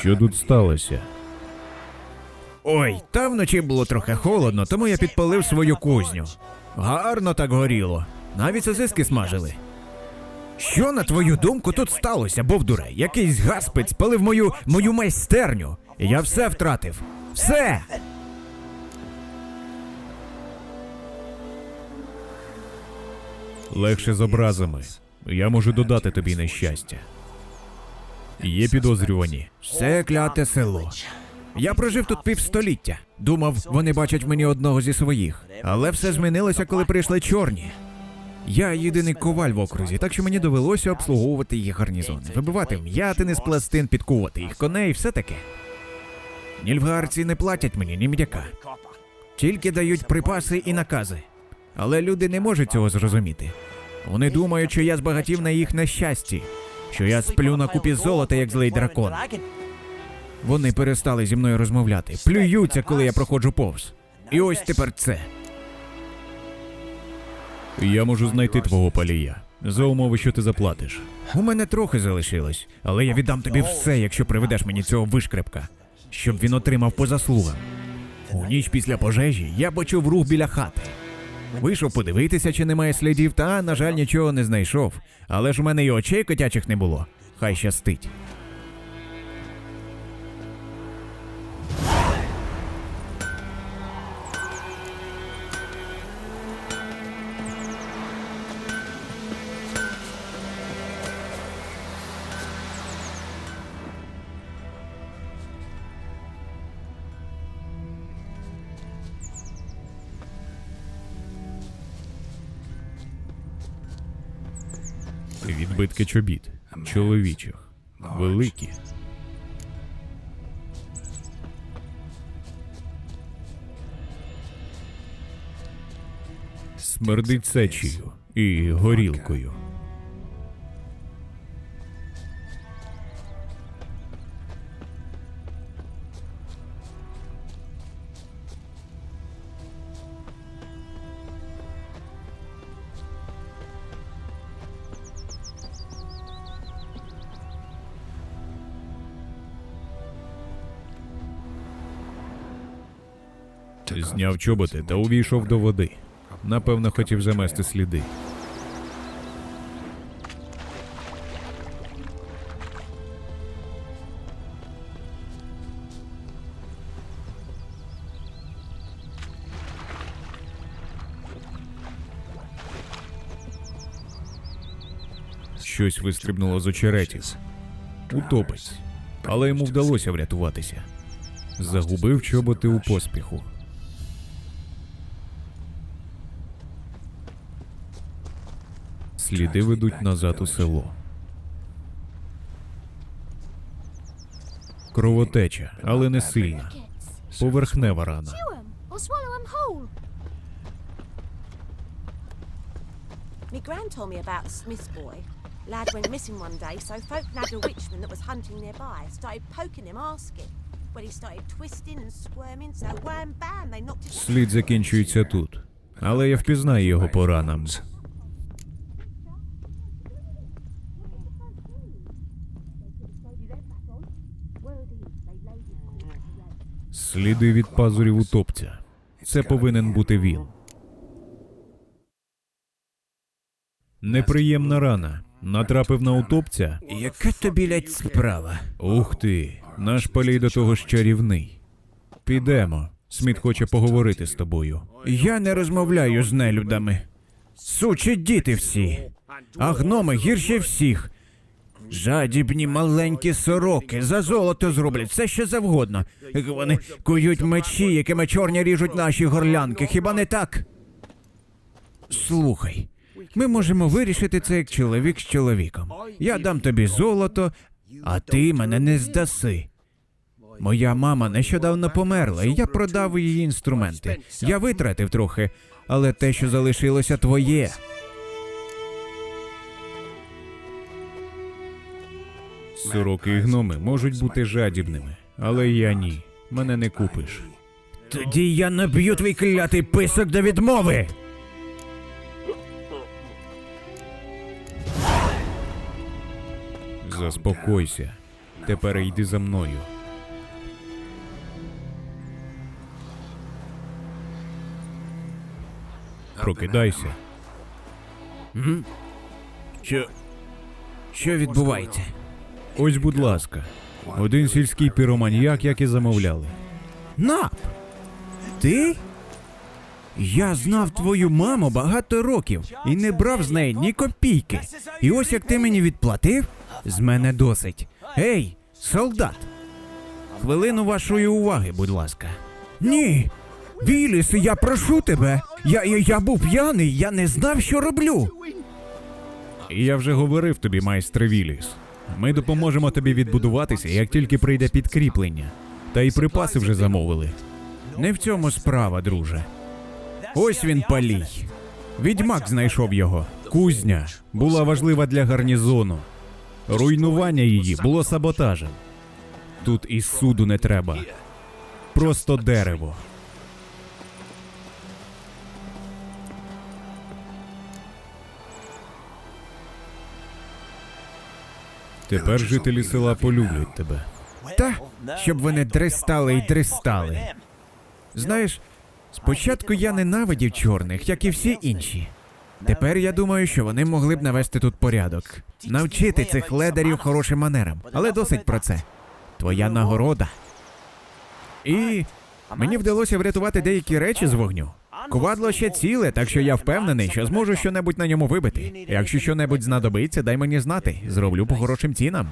Що тут сталося? Ой, та вночі було трохи холодно, тому я підпалив свою кузню. Гарно так горіло. Навіть сосиски смажили. Що, на твою думку, тут сталося, Бовдуре? Якийсь гаспид спалив мою мою майстерню. Я все втратив. Все! Легше з образами. Я можу додати тобі нещастя. Є підозрювані. Все кляте село. Я прожив тут півстоліття. Думав, вони бачать мені одного зі своїх. Але все змінилося, коли прийшли чорні. Я єдиний коваль в окрузі, так що мені довелося обслуговувати їх гарнізони, вибивати м'ятини з пластин, підкувати їх коней, все таке. Нільфгарці не платять мені ні м'яка. Тільки дають припаси і накази. Але люди не можуть цього зрозуміти. Вони думають, що я збагатів на їх нещасті, що я сплю на купі золота, як злий дракон. Вони перестали зі мною розмовляти, плюються, коли я проходжу повз. І ось тепер це. Я можу знайти твого палія. За умови, що ти заплатиш. У мене трохи залишилось, але я віддам тобі все, якщо приведеш мені цього вишкрепка, щоб він отримав по заслугам. У ніч після пожежі я почув рух біля хати. Вийшов подивитися, чи немає слідів, та, на жаль, нічого не знайшов. Але ж у мене і очей котячих не було. Хай щастить. Відбитки чобіт. Чоловічих. Великі. Смердить сечею і горілкою. Зняв чоботи та увійшов до води. Напевно, хотів замести сліди. Щось вистрибнуло з очеретів. Утопець. Але йому вдалося врятуватися. Загубив чоботи у поспіху. Сліди ведуть назад у село. Кровотеча, але не сильна. Поверхнева рана. Me gran told me about Smith's boy. Lad went missing one day, so folk nabbed a witchman that was hunting nearby. Started poking him, asking. Well, he started twisting and squirming, so wham bam, they knocked him. Слід закінчується тут. Але я впізнаю його по ранам. Сліди від пазурів утопця. Це повинен бути він. Неприємна рана. Натрапив на утопця. Яка тобі лядь справа? Ух ти, наш палій до того ж чарівний. Підемо. Сміт хоче поговорити з тобою. Я не розмовляю з нелюдами. Сучі діти всі. А гноми гірше всіх. Жадібні маленькі сороки за золото зроблять все, що завгодно. Вони кують мечі, якими чорні ріжуть наші горлянки. Хіба не так? Слухай, ми можемо вирішити це як чоловік з чоловіком. Я дам тобі золото, а ти мене не здаси. Моя мама нещодавно померла, і я продав її інструменти. Я витратив трохи, але те, що залишилося, твоє. Сороки і гноми можуть бути жадібними, але я ні. Мене не купиш. Тоді я наб'ю твій клятий писок до відмови. Заспокойся. Тепер йди за мною. Прокидайся. Що. Що відбувається? Ось, будь ласка. Один сільський піроманіяк, як і замовляли. Нап! Ти? Я знав твою маму багато років і не брав з неї ні копійки. І ось як ти мені відплатив, з мене досить. Ей, солдат! Хвилину вашої уваги, будь ласка. Ні. Віліс, я прошу тебе. Я, я, я був п'яний, я не знав, що роблю. І я вже говорив тобі, майстре Віліс. Ми допоможемо тобі відбудуватися, як тільки прийде підкріплення. Та й припаси вже замовили. Не в цьому справа, друже. Ось він палій. Відьмак знайшов його. Кузня була важлива для гарнізону. Руйнування її було саботажем. Тут і суду не треба. Просто дерево. Тепер жителі села полюблять тебе. Та, щоб вони дристали й дристали. Знаєш, спочатку я ненавидів чорних, як і всі інші. Тепер я думаю, що вони могли б навести тут порядок, навчити цих ледарів хорошим манерам. Але досить про це. Твоя нагорода. І мені вдалося врятувати деякі речі з вогню. Ковадло ще ціле, так що я впевнений, що зможу щонебудь на ньому вибити. Якщо щонебудь знадобиться, дай мені знати. Зроблю по хорошим цінам.